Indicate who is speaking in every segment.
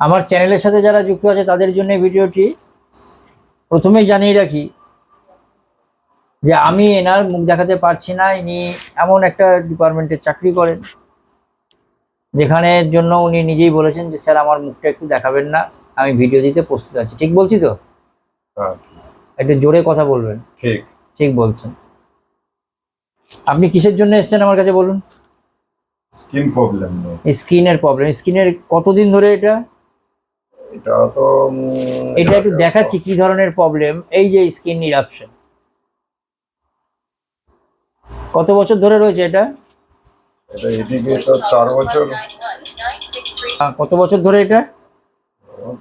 Speaker 1: আমার চ্যানেলের সাথে যারা যুক্ত আছে তাদের জন্য ভিডিওটি প্রথমেই জানিয়ে রাখি যে আমি এনার মুখ দেখাতে পারছি না। ইনি এমন একটা ডিপার্টমেন্টে চাকরি করেন যেখানে জন্য উনি নিজেই বলেছেন যে স্যার আমার মুখটা একটু দেখাবেন না আমি ভিডিও দিতে প্রস্তুত আছি। ঠিক বলছি তো?
Speaker 2: হ্যাঁ
Speaker 1: একটু জোরে কথা বলবেন।
Speaker 2: ঠিক।
Speaker 1: ঠিক বলছেন। আপনি কিসের জন্য এসেছেন আমার কাছে বলুন?
Speaker 2: স্কিন প্রবলেম
Speaker 1: স্কিনের প্রবলেম স্কিনের কতদিন ধরে এটা?
Speaker 2: এটা তো
Speaker 1: এটা একটু দেখাচ্ছি কি ধরনের প্রবলেম এই যে স্কিন ইরাপশন কত বছর ধরে রয়েছে এটা?
Speaker 2: এটা এদিকে তো চার বছর।
Speaker 1: কত বছর ধরে এটা?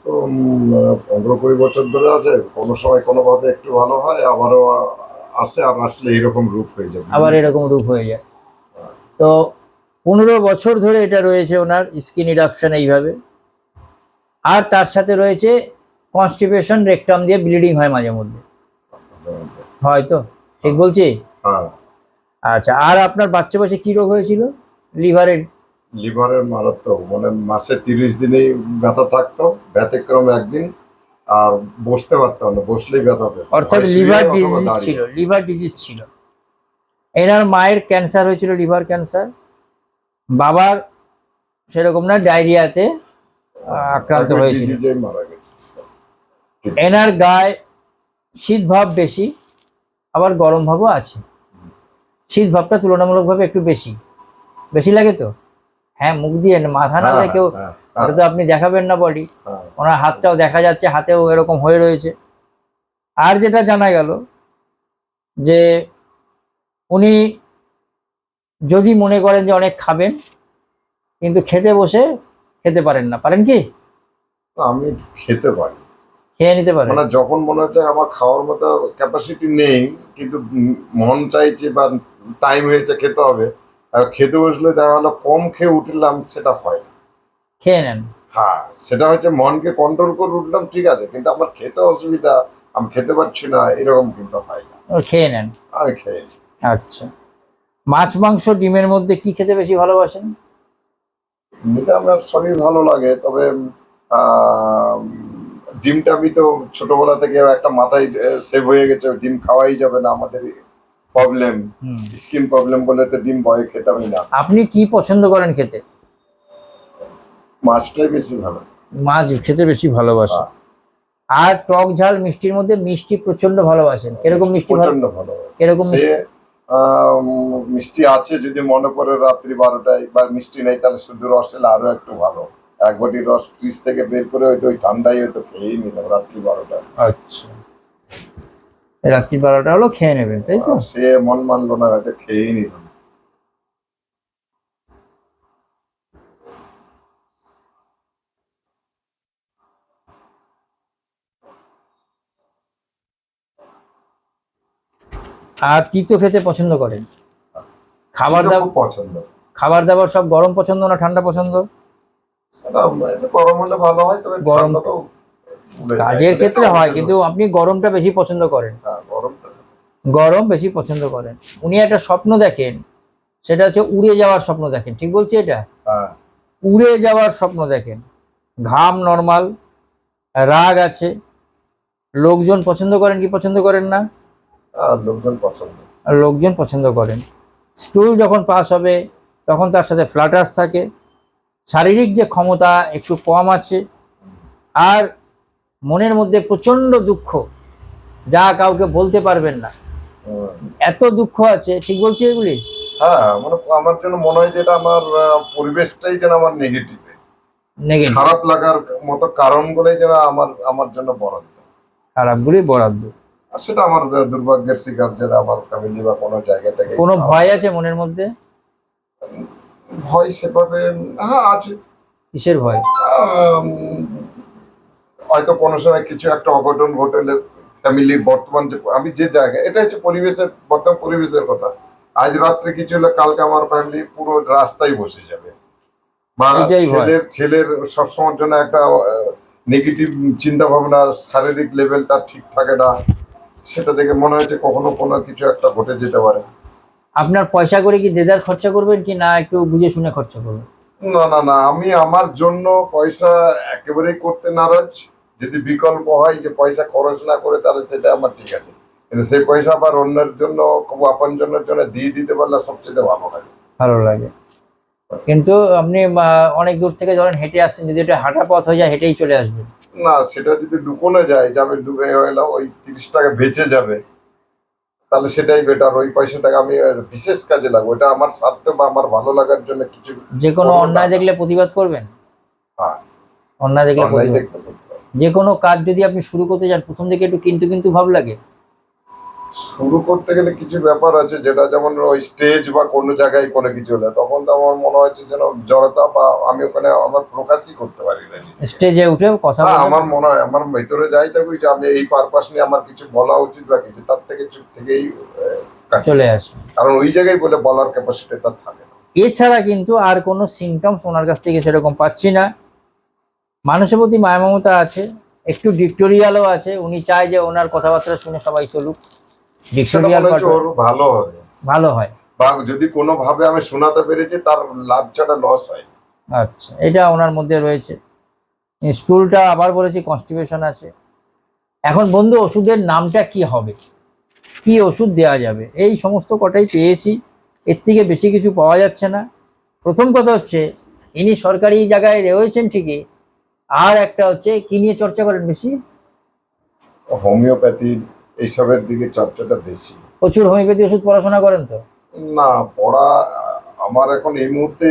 Speaker 2: তো পনেরো কুড়ি বছর ধরে আছে। কোনো সময় কোনো ভাবে একটু ভালো হয় আবারও আসে আর আসলে এরকম রূপ হয়ে যাবে
Speaker 1: আবার এরকম রূপ হয়ে যায়। তো পনেরো বছর ধরে এটা রয়েছে ওনার স্কিন ইরাপশন এইভাবে। আর তার সাথে রয়েছে কনস্টিপেশন রেকটাম দিয়ে ব্লিডিং হয় মাঝে মধ্যে। হয়তো ঠিক বলছি?
Speaker 2: হ্যাঁ।
Speaker 1: আচ্ছা আর আপনার বাচ্চা বয়সে কি রোগ হয়েছিল? লিভারের?
Speaker 2: লিভারের মারাত্মক মানে মাসে তিরিশ দিনেই ব্যথা থাকতো ব্যতিক্রম একদিন আর বসতে পারতাম না বসলেই ব্যথা পেত
Speaker 1: অর্থাৎ লিভার ডিজিজ। ছিল লিভার ডিজিজ ছিল। এনার মায়ের ক্যান্সার হয়েছিল লিভার ক্যান্সার বাবার সেরকম না ডায়রিয়াতে আক্রান্ত হয়েছিল। এনার গায়ে শীত ভাব বেশি আবার গরম ভাবও আছে। শীত ভাবটা তুলনামূলকভাবে একটু বেশি। বেশি লাগে তো? হ্যাঁ মুখ দিয়ে মাথা না
Speaker 2: হ্যাঁ,
Speaker 1: দেখেও
Speaker 2: হ্যাঁ,
Speaker 1: ওটা তো আপনি দেখাবেন না বডি।
Speaker 2: হ্যাঁ।
Speaker 1: ওনার হাতটাও দেখা যাচ্ছে হাতেও এরকম হয়ে রয়েছে। আর যেটা জানা গেল যে উনি যদি মনে করেন যে অনেক খাবেন কিন্তু খেতে বসে খেতে পারেন না। পারেন কি?
Speaker 2: আমি খেতে পারি।
Speaker 1: খেয়ে নিতে পারেন।
Speaker 2: মানে যখন মনে হচ্ছে আমার খাওয়ার মতো ক্যাপাসিটি নেই কিন্তু মন চাইছে বা টাইম হয়েছে খেতে হবে আর খেতে বসলে দেখা হলো কম খেয়ে উঠলাম সেটা হয় না।
Speaker 1: খেয়ে নেন।
Speaker 2: হ্যাঁ সেটা হচ্ছে মনকে কন্ট্রোল করে উঠলাম ঠিক আছে কিন্তু আমার খেতে অসুবিধা আমি খেতে পারছি না এরকম কিন্তু হয় না।
Speaker 1: খেয়ে নেন।
Speaker 2: আমি খেয়ে।
Speaker 1: আচ্ছা। মাছ মাংস ডিমের মধ্যে কি খেতে বেশি ভালোবাসেন?
Speaker 2: এমনিতে আমার সবই ভালো লাগে তবে ডিমটা আমি তো ছোটবেলা থেকে একটা মাথায় সেভ হয়ে গেছে ডিম খাওয়াই যাবে না আমাদের প্রবলেম স্কিন প্রবলেম বলে তো ডিম ভয়ে খেতামই না।
Speaker 1: আপনি কি পছন্দ করেন খেতে?
Speaker 2: মাছটাই বেশি ভালো।
Speaker 1: মাছ খেতে বেশি ভালোবাসেন আর টক ঝাল মিষ্টির মধ্যে মিষ্টি প্রচণ্ড ভালোবাসেন। কীরকম মিষ্টি
Speaker 2: প্রচণ্ড ভালো
Speaker 1: কীরকম
Speaker 2: আহ, মিষ্টি আছে যদি মনে করে রাত্রি বারোটায় বা মিষ্টি নেই তাহলে শুধু রস এলে আরও একটু ভালো। এক বটি রস ফ্রিজ থেকে বের করে হয়তো ওই ঠান্ডাই হয়তো খেয়েই নিলাম রাত্রি বারোটায়।
Speaker 1: আচ্ছা। রাত্রি বারোটা হলো খেয়ে নেবেন তাই তো?
Speaker 2: সে মন মানলো না হয়তো খেয়েই নিলাম।
Speaker 1: আর তিতো খেতে পছন্দ করেন? খাবার দাবার
Speaker 2: পছন্দ।
Speaker 1: খাবার দাবার সব গরম পছন্দ না ঠান্ডা পছন্দ?
Speaker 2: গরম হলে ভালো হয় তবে
Speaker 1: গরম-
Speaker 2: তো।
Speaker 1: কাজের ক্ষেত্রে হয় কিন্তু আপনি গরমটা বেশি পছন্দ করেন।
Speaker 2: হ্যাঁ,
Speaker 1: গরম বেশি পছন্দ করেন। উনি একটা স্বপ্ন দেখেন সেটা হচ্ছে উড়ে যাওয়ার স্বপ্ন দেখেন। ঠিক বলছি এটা?
Speaker 2: হ্যাঁ।
Speaker 1: উড়ে যাওয়ার স্বপ্ন দেখেন। ঘাম নর্মাল রাগ আছে। লোকজন পছন্দ করেন কি পছন্দ করেন না?
Speaker 2: লোকজন পছন্দ।
Speaker 1: আর লোকজন পছন্দ করেন। স্টুল যখন পাস হবে তখন তার সাথে ফ্লাটাস থাকে। শারীরিক যে ক্ষমতা একটু কম আছে। আর মনের মধ্যে প্রচণ্ড দুঃখ। যা কাউকে বলতে পারবেন না। এত দুঃখ আছে ঠিক বলছি এগুলি?
Speaker 2: হ্যাঁ মানে আমার জন্য মনে হয় যেটা আমার পরিবেশটাই যেন আমার নেগেটিভ খারাপ লাগার মতো কারণগুলোই যেন আমার আমার জন্য বরাদ্দ।
Speaker 1: খারাপগুলি বরাদ্দ।
Speaker 2: সেটা আমার দুর্ভাগ্যের শিকার যেটা আমার ফ্যামিলি বা কোনো জায়গা থেকে
Speaker 1: কোনো ভয় আছে মনের মধ্যে?
Speaker 2: ভয় সেভাবে হ্যাঁ আছে।
Speaker 1: কিসের ভয়?
Speaker 2: হয়তো কোনো সময় কিছু একটা অঘটন ঘটলে ফ্যামিলির বর্তমান যে আমি যে জায়গা এটা হচ্ছে পরিবেশের বর্তমান পরিবেশের কথা। আজ রাত্রে কিছু হলে কালকে আমার ফ্যামিলি পুরো রাস্তায় বসে যাবে। বা ছেলের ছেলের সবসময়ের জন্য একটা নেগেটিভ চিন্তা ভাবনা শারীরিক লেভেল তার ঠিক থাকে না। সেটা দেখে মনে হয়েছে কখনো কোনো কিছু একটা ঘটে যেতে পারে।
Speaker 1: আপনার পয়সা করে কি দেদার খরচা করবেন কি না একটু বুঝে শুনে খরচা করবেন?
Speaker 2: না না না আমি আমার জন্য পয়সা একেবারেই করতে নারাজ। যদি বিকল্প হয় যে পয়সা খরচ না করে তাহলে সেটা আমার ঠিক আছে। কিন্তু সেই পয়সা আবার অন্যের জন্য খুব আপন জনের জন্য দিয়ে দিতে পারলে সবচেয়ে ভালো লাগে।
Speaker 1: ভালো লাগে। কিন্তু আপনি অনেক দূর থেকে ধরেন হেঁটে আসছেন যদি এটা হাঁটা পথ হয়ে যায় হেঁটেই চলে আসবেন।
Speaker 2: না সেটা যদি লুকোনো যায় যাবে ডুবে এলাম ওই তিরিশ টাকা বেঁচে যাবে। তাহলে সেটাই বেটার ওই পয়সাটাকে আমি বিশেষ কাজে লাগবো। এটা আমার স্বার্থ বা আমার ভালো লাগার জন্য কিছু
Speaker 1: যে কোনো অন্যায় দেখলে প্রতিবাদ করবেন?
Speaker 2: হ্যাঁ,
Speaker 1: অন্যায় দেখলে। যে কোনো কাজ যদি আপনি শুরু করতে চান প্রথম দিকে একটু কিন্তু কিন্তু ভাব লাগে।
Speaker 2: শুরু করতে গেলে কিছু ব্যাপার আছে যেটা যেমন ওই স্টেজ বা কোনো জায়গায় কোনো কিছু হলে তখন তো আমার মনে হচ্ছে যেন জড়তা বা আমি ওখানে আমার প্রকাশই করতে পারি না
Speaker 1: স্টেজে উঠে কথা
Speaker 2: হ্যাঁ, আমার মনে হয় আমার ভেতরে যাই থাকুক যে আমি এই পারপাস নিয়ে আমার কিছু বলা উচিত বা কিছু তার থেকে চুপ থেকেই
Speaker 1: চলে আসে।
Speaker 2: কারণ ওই জায়গায় বলে বলার ক্যাপাসিটি তার থাকে না।
Speaker 1: এছাড়া কিন্তু আর কোনো সিমটমস ওনার কাছ থেকে সেরকম পাচ্ছি না। মানুষের প্রতি মায়া মমতা আছে একটু ডিক্টোরিয়ালও আছে উনি চায় যে ওনার কথাবার্তা শুনে সবাই চলুক।
Speaker 2: হচ্ছে ওর ভালো হবে।
Speaker 1: ভালো হয়।
Speaker 2: বা যদি কোনো ভাবে আমি শোনাতে পেরেছি তার লাভ ছাড়া লস হয়।
Speaker 1: আচ্ছা এটা ওনার মধ্যে রয়েছে। স্টুলটা আবার বলেছি কনস্টিপেশন আছে। এখন বন্ধু ওষুধের নামটা কি হবে? কি ওষুধ দেওয়া যাবে? এই সমস্ত কটাই পেয়েছি। এর থেকে বেশি কিছু পাওয়া যাচ্ছে না। প্রথম কথা হচ্ছে ইনি সরকারি জায়গায় রয়েছেন ঠিকই। আর একটা হচ্ছে কি নিয়ে চর্চা করেন বেশি?
Speaker 2: হোমিওপ্যাথির এইসবের দিকে চর্চাটা বেশি।
Speaker 1: প্রচুর হোমিওপ্যাথি ওষুধ পড়াশোনা করেন তো?
Speaker 2: না পড়া আমার এখন এই মুহূর্তে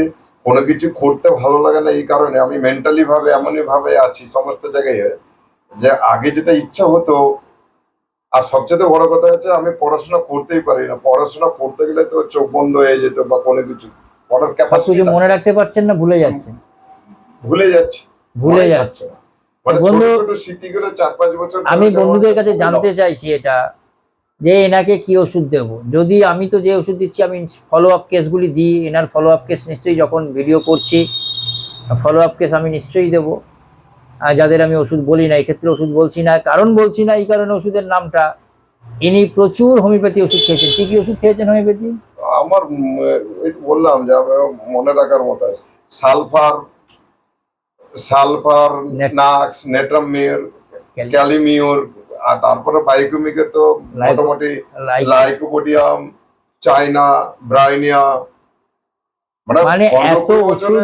Speaker 2: কোনো কিছু করতে ভালো লাগে না এই কারণে আমি মেন্টালি ভাবে এমনই ভাবে আছি সমস্ত জায়গায় যে আগে যেটা ইচ্ছা হতো আর সবচেয়ে বড় কথা হচ্ছে আমি পড়াশোনা করতেই পারি না। পড়াশোনা করতে গেলে তো চোখ বন্ধ হয়ে যেত বা কোনো কিছু পড়ার ক্যাপাসিটি
Speaker 1: মনে রাখতে পারছেন না ভুলে যাচ্ছেন?
Speaker 2: ভুলে যাচ্ছে।
Speaker 1: ভুলে যাচ্ছে বন্ধু-
Speaker 2: ধরে
Speaker 1: আমি বন্ধুদের কাছে জানতে চাইছি এটা যে এনাকে কি ওষুধ দেব? যদি আমি তো যে ওষুধ দিচ্ছি আমি ফলো আপ কেসগুলি দিই এনার ফলো আপ কেস নিশ্চয়ই যখন ভিডিও করছি ফলো আপ কেস আমি নিশ্চয়ই দেবো। আর যাদের আমি ওষুধ বলি না এক্ষেত্রে ওষুধ বলছি না। কারণ বলছি না এই কারণে ওষুধের নামটা। ইনি প্রচুর হোমিওপ্যাথি ওষুধ খেয়েছেন। কি কি ওষুধ খেয়েছেন হোমিওপ্যাথি?
Speaker 2: আমার বললাম যে মনে রাখার মতো আছে। সালফার সালফার নাক্স নেট্রামির ক্যালিমিউর আর তারপরে বায়োকেমিকে তো মোটামুটি লাইকোপোডিয়াম চাইনা ব্রাইনিয়া
Speaker 1: মানে
Speaker 2: পনেরো
Speaker 1: এত
Speaker 2: কুড়ি
Speaker 1: ওষুধ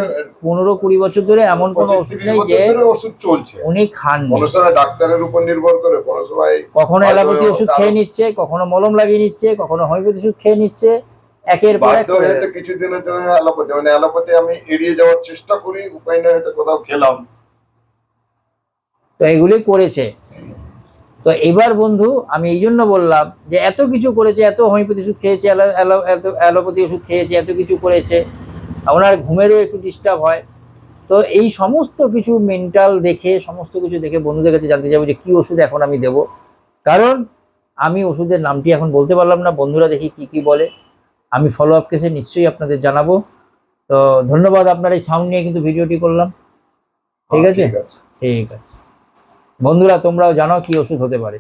Speaker 1: পনেরো কুড়ি বছর ধরে এমন কোনো ওষুধ নেই যে
Speaker 2: ওষুধ চলছে।
Speaker 1: উনি খাননি।
Speaker 2: কোনো সময় ডাক্তারের উপর নির্ভর করে কোনো সময়
Speaker 1: কখনো অ্যালোপ্যাথি ওষুধ খেয়ে নিচ্ছে কখনো মলম লাগিয়ে নিচ্ছে কখনো হোমিওপ্যাথি ওষুধ খেয়ে নিচ্ছে একের পর এক
Speaker 2: বাধ্য
Speaker 1: করে
Speaker 2: হয়ে তো কিছুদিনের জন্য অ্যালোপ্যাথি মানে অ্যালোপ্যাথি আমি এড়িয়ে যাওয়ার চেষ্টা করি উপায় না হয়তো কোথাও খেলাম
Speaker 1: তো এগুলি করেছে। তো এবার বন্ধু আমি এই জন্য বললাম যে এত কিছু করেছে এত হোমিওপ্যাথি ওষুধ খেয়েছে অ্যালোপ্যাথি ওষুধ খেয়েছে এত কিছু করেছে ওনার ঘুমেরও একটু ডিস্টার্ব হয়। তো এই সমস্ত কিছু মেন্টাল দেখে সমস্ত কিছু দেখে বন্ধুদের কাছে জানতে যাব যে কি ওষুধ এখন আমি দেব। কারণ আমি ওষুধের নামটি এখন বলতে পারলাম না বন্ধুরা দেখি কি কি বলে। আমি ফলো আপ কেসে নিশ্চয়ই আপনাদের জানাব। তো ধন্যবাদ আপনার এই সাউন্ড নিয়ে কিন্তু ভিডিওটি করলাম। ঠিক
Speaker 2: হ্যাঁ,
Speaker 1: আছে?
Speaker 2: ঠিক আছে।
Speaker 1: ঠিক আছে। বন্ধুরা তোমরাও জানো কি ওষুধ হতে পারে।